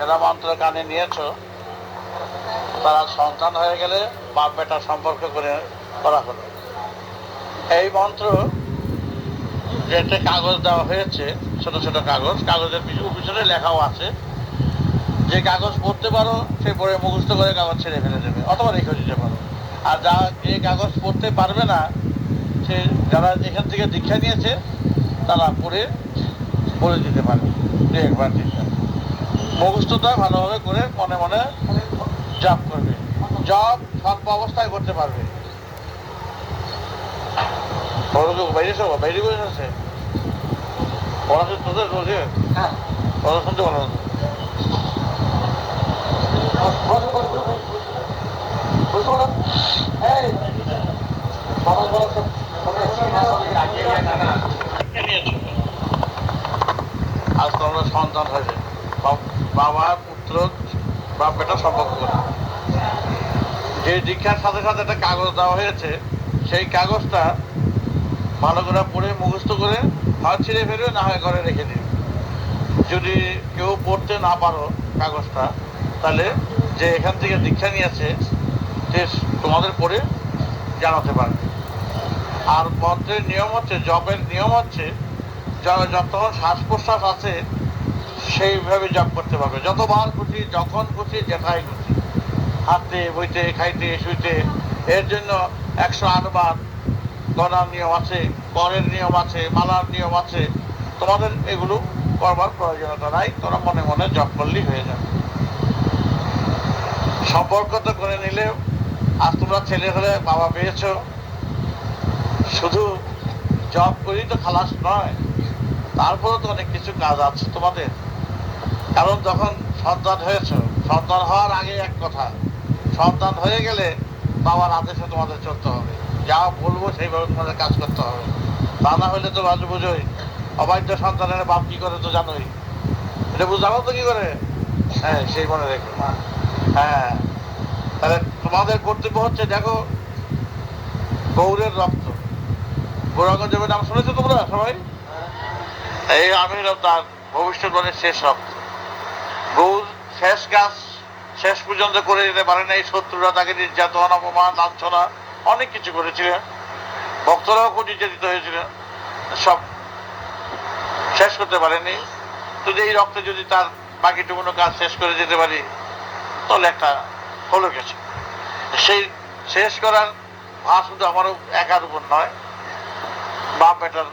যারা মন্ত্র কানে নিয়েছো, তারা সন্তান হয়ে গেলে বাপ বেটা সম্পর্ক করে করা হলো। এই মন্ত্র যে একটা কাগজ দেওয়া হয়েছে, ছোট ছোট কাগজ, কাগজের পিছু পিছনে লেখাও আছে। যে কাগজ পড়তে পারো, সে পড়ে মুখস্থ করে কাগজ ছেড়ে ফেলে দেবে, অথবা রেখে দিতে পারো। আর যা যে কাগজ পড়তে পারবে না, সে যারা এখান থেকে দীক্ষা নিয়েছে, তারা পড়ে বলে দিতে পারে দু একবার দীক্ষা। মুখস্থটা ভালোভাবে করে মনে মনে জব করবে। জব সর্ব অবস্থায় করতে পারবে। বাইরে সব বাইরে বসে আছে পড়াশোনা তোদের রোজে হ্যাঁ। পড়া শুনতে ভালো তোমরা না আজ তো আমরা সন্তান হয়েছে বাব- পুত্র বাপ বেটা সম্পর্ক করে। যে দীক্ষার সাথে সাথে একটা কাগজ দেওয়া হয়েছে, সেই কাগজটা ভালো করে পড়ে মুখস্থ করে হয় ছিঁড়ে ফেলবে না হয় ঘরে রেখে দিবে। যদি কেউ পড়তে না পারো কাগজটা, তাহলে যে এখান থেকে দীক্ষা নিয়েছে সে তোমাদের পড়ে জানাতে পারবে। আর মন্ত্রের নিয়ম হচ্ছে জবের নিয়ম হচ্ছে, য- যত শ্বাস প্রশ্বাস আছে সেইভাবে জব করতে পারবে। যতবার খুশি, যখন খুশি যেটাই খুশি। হাঁটতে, বইতে, খাইতে, শুইতে। এর জন্য একশো আটবার গণার নিয়ম আছে করের নিয়ম আছে, মালার নিয়ম আছে। তোমাদের এগুলো করবার প্রয়োজনীয়তা নাই তোমরা মনে মনে জব করলেই হয়ে যাবে। সম্পর্ক তো করে নিলে আজ তোমরা ছেলে হলে বাবা পেয়েছ। শুধু জব করেই তো খালাস নয় তারপরে তো অনেক কিছু কাজ আছে তোমাদের। কারণ যখন সন্তান হয়েছ সন্তান হওয়ার আগে এক কথা সন্তান হয়ে গেলে বাবার আদেশে তোমাদের চলতে হবে। যা বলব সেইভাবে তোমাদের কাজ করতে হবে। তা না হলে তো বাজু বুঝোই অবাধ্য সন্তানের বাপ কি করে তো জানোই। এটা বুঝ জানো তো কি করে? হ্যাঁ সেই মনে রেখো হ্যাঁ তাহলে তোমাদের কর্তব্য হচ্ছে দেখো গৌরের রক্ত। গৌরাঙ্গ দেবের নাম শুনেছো তোমরা সবাই? এই আমি হলাম তার ভবিষ্যৎবাণীর শেষ রক্ত। শেষ কাজ শেষ পর্যন্ত করে যেতে পারে না এই শত্রুরা তাকে নির্যাতন, অপমান, লাঞ্ছনা, অনেক কিছু করেছিলেন। ভক্তরাও খুব নির্যাতিত হয়েছিলেন। সব শেষ করতে পারেনি। যদি এই রক্তে যদি তার বাকিটুকুনো কাজ শেষ করে যেতে পারি, তাহলে একটা হলো কিছু সেই শেষ করার ভার শুধু আমারও একার উপর নয়, বাপ বেটার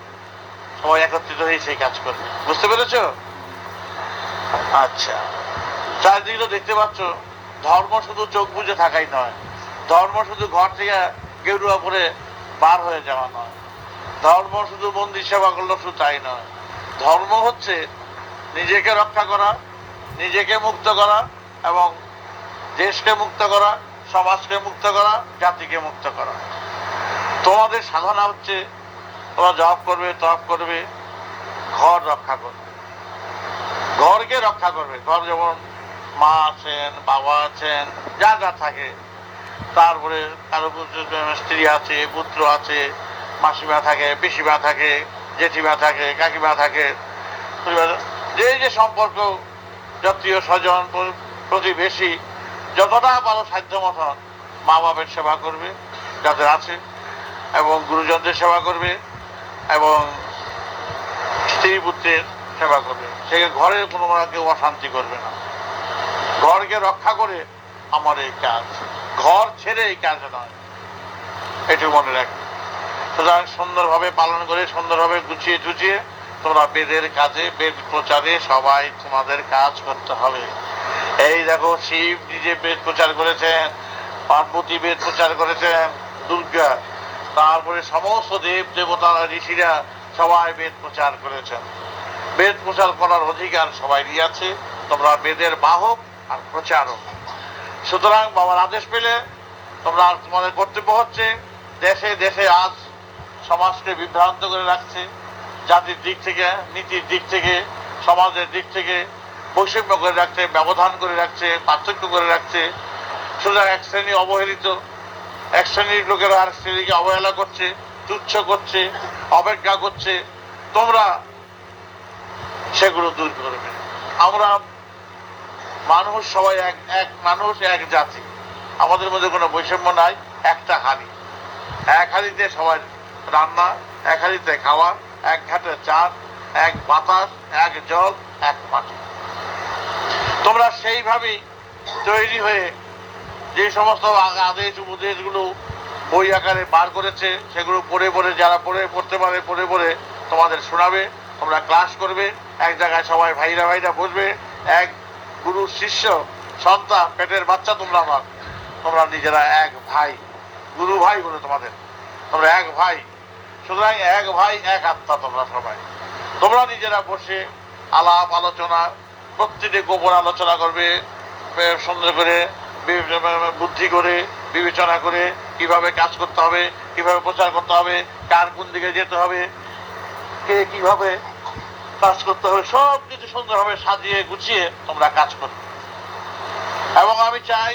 সবাই একত্রিত হয়ে সেই কাজ করবে। বুঝতে পেরেছ? আচ্ছা। চারিদিকে তো দেখতে পাচ্ছ, ধর্ম শুধু চোখ বুঝে থাকাই নয়। ধর্ম শুধু ঘর থেকে গেরুয়া পরে বার হয়ে যাওয়া নয়। ধর্ম শুধু মন্দির সেবা করল শুধু তাই নয়। ধর্ম হচ্ছে নিজেকে রক্ষা করা, নিজেকে মুক্ত করা এবং দেশকে মুক্ত করা, সমাজকে মুক্ত করা, জাতিকে মুক্ত করা। তোমাদের সাধনা হচ্ছে, তোমরা জব করবে, তপ করবে, ঘর রক্ষা করবে। ঘরকে রক্ষা করবে। ঘর যেমন মা আছেন, বাবা আছেন, যা যা থাকে। তারপরে কারও স্ত্রী আছে, পুত্র আছে, মাসিমা থাকে, পিসিমা থাকে, জেঠিমা থাকে, কাকিমা থাকে। যে যে সম্পর্ক, জাতীয় স্বজন প্রতিবেশী, যতটা পারো সাধ্য মতন মা বাবার সেবা করবে, যাদের আছে, এবং গুরুজনদের সেবা করবে, এবং স্ত্রী পুত্রের সেবা করবে। সে ঘরের কোনো কেউ অশান্তি করবে না। ঘরকে রক্ষা করে আমার এই কাজ। ঘর ছেড়ে এই কাজ নয়। এটুকু মনে রাখবে সুতরাং সুন্দরভাবে পালন করে, সুন্দরভাবে গুছিয়ে টুচিয়ে তোমরা বেদের কাজে, বেদ প্রচারে সবাই তোমাদের কাজ করতে হবে। এই দেখো, শিব নিজে বেদ প্রচার করেছেন, পার্বতী বেদ প্রচার করেছেন, দুর্গা, তারপরে সমস্ত দেব দেবতা ঋষিরা সবাই বেদ প্রচার করেছেন। বেদ প্রচার করার অধিকার সবাই আছে। তোমরা বেদের বাহক আর প্রচারক। সুতরাং বাবার আদেশ পেলে তোমরা তোমাদের কর্তব্য হচ্ছে দেশে দেশে আজ সমাজকে বিভ্রান্ত করে রাখছে, জাতির দিক থেকে, নীতির দিক থেকে, সমাজের দিক থেকে বৈষম্য করে রাখছে, ব্যবধান করে রাখছে, পার্থক্য করে রাখছে। সুতরাং এক শ্রেণি অবহেলিত, এক শ্রেণির লোকেরা আর শ্রেণীকে অবহেলা করছে, তুচ্ছ করছে, অবজ্ঞা করছে। তোমরা সেগুলো দূর করবে আমরা মানুষ সবাই এক এক মানুষ, এক জাতি। আমাদের মধ্যে কোনো বৈষম্য নাই, একটা হাড়ি। এক হাড়িতে সবাই রান্না, এক হাড়িতে খাওয়া, এক ঘাটে চার এক বাতাস, এক জল, এক মাটি। তোমরা সেইভাবেই তৈরি হয়ে যে সমস্ত আদেশ, উপদেশগুলো বই আকারে বার করেছে, সেগুলো পড়ে পড়ে, যারা পড়ে, পড়তে পারে, পড়ে পড়ে তোমাদের শোনাবে, তোমরা ক্লাস করবে, এক জায়গায় সবাই ভাইরা ভাইরা বসবে, এক গুরু শিষ্য, সন্তান, পেটের বাচ্চা তোমরা আমার। তোমরা নিজেরা এক ভাই, গুরু ভাই বলে তোমাদের। তোমরা এক ভাই, সুতরাং এক ভাই, এক আত্মা তোমরা সবাই। তোমরা নিজেরা বসে আলাপ আলোচনা প্রত্যেকে গোপন আলোচনা করবে সুন্দর করে বুদ্ধি করে, বিবেচনা করে কীভাবে কাজ করতে হবে, কীভাবে প্রচার করতে হবে, কার কোন দিকে যেতে হবে, কে কীভাবে কাজ করতে হবে সব কিছু সুন্দরভাবে সাজিয়ে গুছিয়ে তোমরা কাজ করবে এবং আমি চাই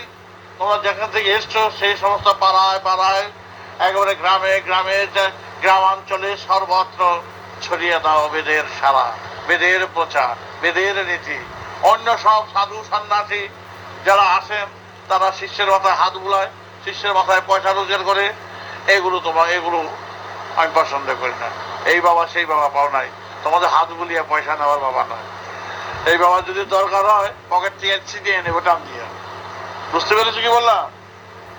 তোমরা যেখান থেকে এসছো, সেই সমস্ত পাড়ায় পাড়ায়, একেবারে গ্রামে গ্রামে গ্রামাঞ্চলে সর্বত্র ছড়িয়ে দাও বেদের সারা, বেদের প্রচার, বেদের নীতি। অন্য সব সাধু সন্ন্যাসী যারা আসেন তারা শিষ্যের মাথায় হাত বুলায়, শিষ্যের মাথায় পয়সা রোজগার করে, এগুলো তোমার এগুলো আমি পছন্দ করি না। এই বাবা, সেই বাবা পাও নাই। তোমাদের হাত বুলিয়ে পয়সা নেওয়ার বাবা নয়। এই বাবা যদি দরকার হয় পকেট থেকে ছিটিয়ে নেব, টান দিয়ে। বুঝতে পেরেছ কি বললাম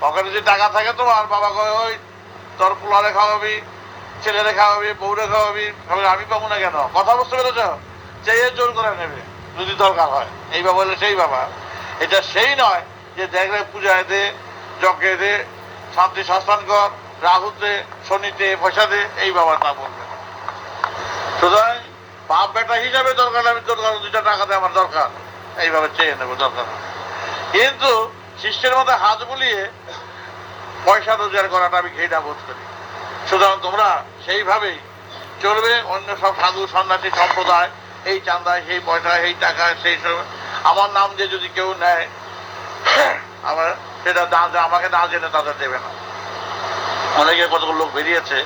পকেটে যদি টাকা থাকে তোমার, বাবা কয়, ওই তোর পোলারে খাওয়াবি, ছেলেরে খাওয়াবি, বউরে খাওয়াবি। আমি পাবো না কেন? কথা বুঝতে পেরেছ? চেয়ে জোর করে নেবে, যদি দরকার হয়। এই বাবা হলে সেই বাবা এটা সেই নয় যে দেখলে পূজায় দে, যজ্ঞে দে, শান্তি শাসন কর, রাহুতে, শনিতে পয়সা দে এই বাবা তা বলবে। সুতরাং বাপ বেটা হিসাবে দরকার আমি দরকার দুইটা টাকা দেয় আমার দরকার। এইভাবে চেয়ে নেব, দরকার কিন্তু শিষ্যের মধ্যে হাত বুলিয়ে পয়সা রোজগার করাটা আমি ঘৃণা বোধ করি। সুতরাং তোমরা সেইভাবেই চলবে, অন্য সব সাধু সন্ন্যাসী সম্প্রদায়, এই চান্দায় সেই পয়সা এই টাকা সেই সব। আমার নাম দিয়ে যদি কেউ নেয়, আমার সেটা যে- আমাকে না জেনে তাদের দেবে না। অনেকে কতগুলো লোক বেরিয়েছে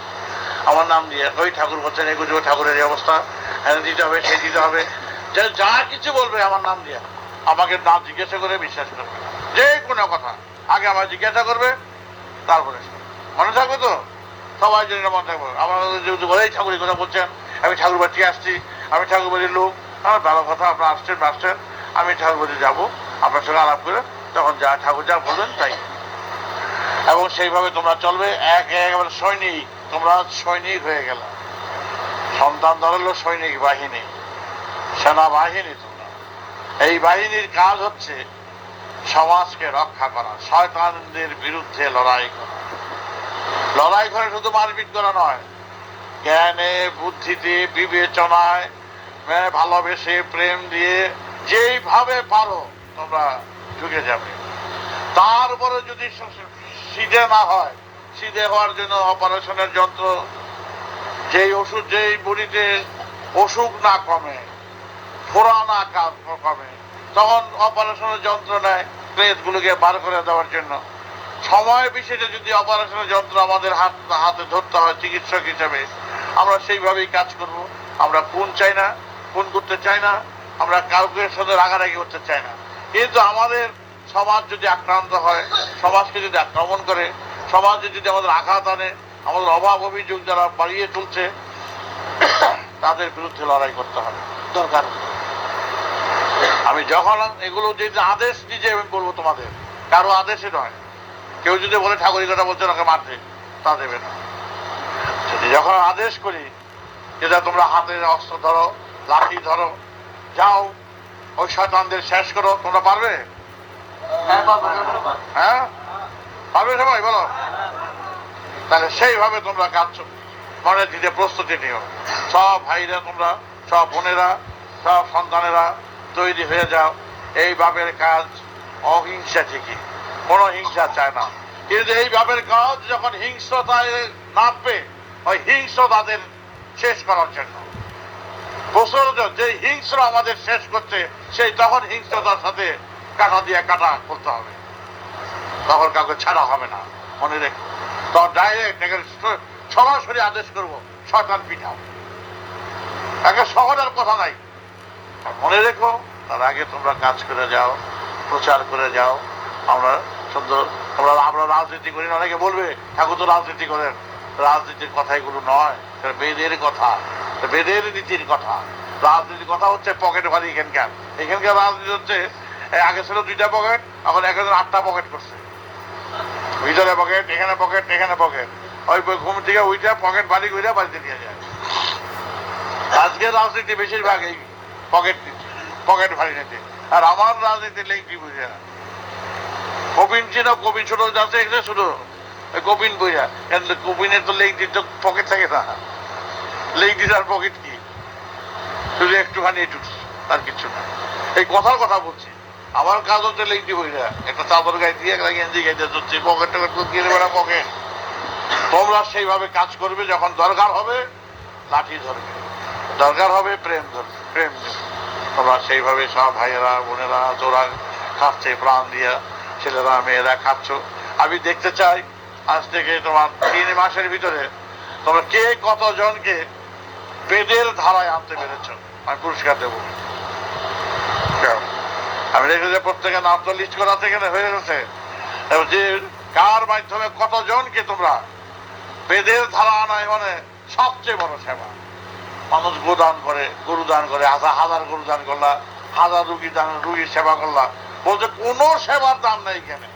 আমার নাম দিয়ে ওই ঠাকুর বলছেন এগুলো ঠাকুরের এই অবস্থা। হ্যাঁ দিতে হবে সে দিতে হবে। যে যা কিছু বলবে আমার নাম দিয়ে আমাকে না জিজ্ঞাসা করে বিশ্বাস করবে। যে কোনো কথা, আগে আমার জিজ্ঞাসা করবে, তারপরে। মনে থাকবে তো? সবাই জন্য মনে থাকবে। আমার যেহেতু বলে, এই ঠাকুরের কথা বলছেন, আমি ঠাকুর বাড়ি আসছি, আমি ঠাকুর বাড়ির লোক। আমার ভালো কথা, আপনার আসছেন আসছেন, আমি ঠাকুর বাড়ি যাব। আপনার সঙ্গে আলাপ করে তখন যা ঠাকুর যা বলবেন, তাই। এবং সেইভাবে তোমরা চলবে এক একেবারে সৈনিক। তোমরা সৈনিক হয়ে গেল। সন্তান ধরলো সৈনিক বাহিনী। সেনাবাহিনী তোমরা। এই বাহিনীর কাজ হচ্ছে সমাজকে রক্ষা করা, শয়তানদের বিরুদ্ধে লড়াই করা। লড়াই করে শুধু মারপিট করা নয়, জ্ঞানে, বুদ্ধিতে, বিবেচনায় ভালোবেসে, প্রেম দিয়ে, যেইভাবে পারো তোমরা ঢুকে যাবে। তারপরে যদি স- সিধে না হয় সিধে হওয়ার জন্য অপারেশনের যন্ত্র, যেই ওষুধ, যেই বডিতে অসুখ না কমে, ফোড়া না কমে, তখন অপারেশনের যন্ত্র নেয়, প্লেটগুলোকে বার করে দেওয়ার জন্য। সময় বিশেষে যদি অপারেশনের যন্ত্র আমাদের হাত, হাতে ধরতে হয় চিকিৎসক হিসেবে, আমরা সেইভাবেই কাজ করব। আমরা খুন চাই না, খুন করতে চাই না, আমরা কাউকে সাথে রাগারাগি করতে চাই না। কিন্তু আমাদের সমাজ যদি আক্রান্ত হয়, সমাজকে যদি আক্রমণ করে সমাজে যদি আমাদের আঘাত আনে আমাদের অভাব অভিযোগ যারা বাড়িয়ে তুলছে তাদের বিরুদ্ধে লড়াই করতে হবে। দরকার। আমি যখন এগুলো যে আদেশ নিজে আমি বলব তোমাদের। কারও আদেশে নয়। কেউ যদি বলে ঠাকুরের কথা বলছে ওকে মারতে তা দেবে না। যদি যখন আদেশ করি যেটা তোমরা হাতের অস্ত্র ধরো লাঠি ধরো যাও ওই শয়তানদের শেষ করো তোমরা পারবে। হ্যাঁ? পারবে সবাই বলো। তাহলে সেইভাবে তোমরা কাজ মনে দিতে প্রস্তুতি নিও। সব ভাইরা তোমরা, সব বোনেরা, সব সন্তানেরা তৈরি হয়ে যাও। এই বাপের কাজ অহিংসা ঠিকই। কোনো হিংসা চায় না। কিন্তু এই বাপের কাজ যখন হিংস্রতায় নামবে, ওই হিংস্র তাদের শেষ করার জন্য। প্রশ্ন যে হিংস্র আমাদের শেষ করছে, সেই তখন হিংস্রতার সাথে কাটা দিয়ে কাটা করতে হবে। তখন কাউকে ছাড়া হবে না। মনে রেখো। তখন ডাইরেক্ট এখানে সরাসরি আদেশ করব, শয়তান পিঠাও একে শহরের কথা নাই। মনে রেখো, তার আগে তোমরা কাজ করে যাও, প্রচার করে যাও। আমরা সুন্দর আমরা আমরা রাজনীতি করি না, অনেকে বলবে, ঠাকুর তো রাজনীতি করেন। রাজনীতির কথা এগুলো নয় বেদের কথা। বেদের নীতির কথা। রাজনীতির কথা হচ্ছে পকেট ভারী এখানকার। এখানকার রাজনীতি হচ্ছে আগে ছিল দুইটা পকেট, এখন একজন আটটা পকেট করছে। ভিতরে পকেট এখানে পকেট এখানে পকেট ওই ঘুম থেকে ওইটা পকেট বাড়ি করে বাড়িতে নিয়ে যায়। আজকে রাজনীতি বেশিরভাগ এই পকেট পকেট ভারী নিতে। আর আমার রাজনীতি লেঙ্কি বুঝে না। কবিন ছিল কবিন ছোট যাচ্ছে এখানে ওই কবিন বুঝা কিন্তু কবিনের তো লেগ দিতে পকেট থাকে না। লেঙ্কি আর পকেট কি? শুধু একটুখানি একটু আর কিছু না। এই কথার কথা বলছি। আমার কাজ হচ্ছে লেঙ্কি বইরা একটা চাদর গায়ে দিয়ে একটা গেঞ্জি গাইতে যাচ্ছি পকেট টকেট গিয়ে বেড়া পকেট তোমরা সেইভাবে কাজ করবে, যখন দরকার হবে, লাঠি ধরবে। দরকার হবে প্রেম ধরবে, প্রেম তোমরা সেইভাবে সব ভাইয়েরা, বোনেরা, তোরা খাচ্ছে প্রাণ দিয়া ছেলেরা, মেয়েরা খাচ্ছ। আমি দেখতে চাই, আজ থেকে তোমার তিন মাসের ভিতরে তোমরা কে কতজনকে বেদের ধারায় আনতে পেরেছ? আমি পুরস্কার দেবো? আমি দেখি যে প্রত্যেকের নাম তো লিস্ট করা থেকে হয়ে গেছে। যে কার মাধ্যমে কতজনকে তোমরা? বেদের ধারা আনায় মানে সবচেয়ে বড় সেবা। মানুষ গোদান করে, গরু দান করে হাজার হাজার গরু দান করলা, হাজার রুগী দান, রুগীর সেবা করলা। বলছে, কোনো সেবার দাম নেই এখানে।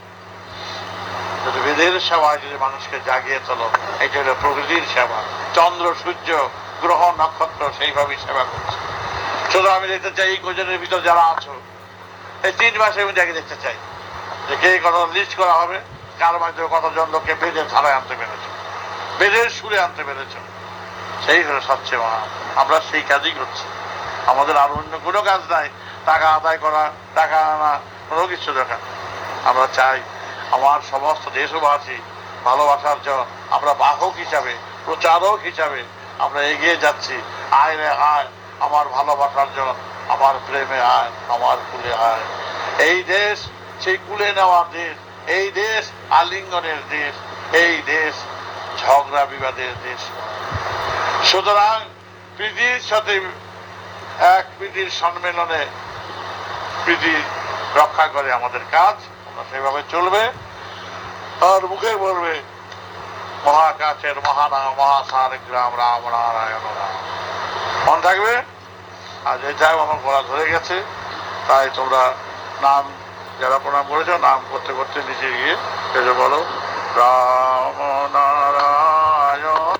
বেদের সেবায় যদি মানুষকে জাগিয়ে তোলো, এটা হলো প্রকৃতির সেবা। চন্দ্র, সূর্য, গ্রহ, নক্ষত্র সেইভাবেই সেবা করছে। শুধু আমি দেখতে চাই এই কোজনের ভিতর যারা আছো এই তিন মাসে আমি আগে দেখতে চাই। যে কে কত লিস্ট করা হবে, কার মাধ্যমে কতজন লোককে বেদের ধারায় আনতে পেরেছ বেঁধে সুরে আনতে পেরেছ। সেই হলো সবচেয়ে মহা। আমরা সেই কাজই করছি। আমাদের আর অন্য কোনো কাজ নাই। টাকা আদায় করা, টাকা আনা, কোনো কিছু দরকার আমরা চাই আমার সমস্ত দেশবাসী, ভালোবাসার জন্য আমরা বাহক হিসাবে, প্রচারক হিসাবে আমরা এগিয়ে যাচ্ছি। আয় রে আয়, আমার ভালোবাসার জন্য আমার প্রেমে আয়, আমার কুলে আয়। এই দেশ, সেই কুলে নেওয়ার দেশ, এই দেশ আলিঙ্গনের দেশ, এই দেশ ঝগড়া বিবাদের দেশ। সুতরাং প্রীতির সাথে এক প্রীতির সম্মেলনে প্রীতি রক্ষা করে আমাদের কাজ, আমরা সেভাবে চলবে। আর মুখে বলবে মহাকাশের মহানাম মহাসার গ্রাম রাম নারায়ণ। রাম মন থাকবে? আর যাই আমার গলা ধরে গেছে। তাই তোমরা নাম যারা প্রণাম করেছ নাম করতে করতে নিচে গিয়ে এসে বলো রাম নারায়ণ।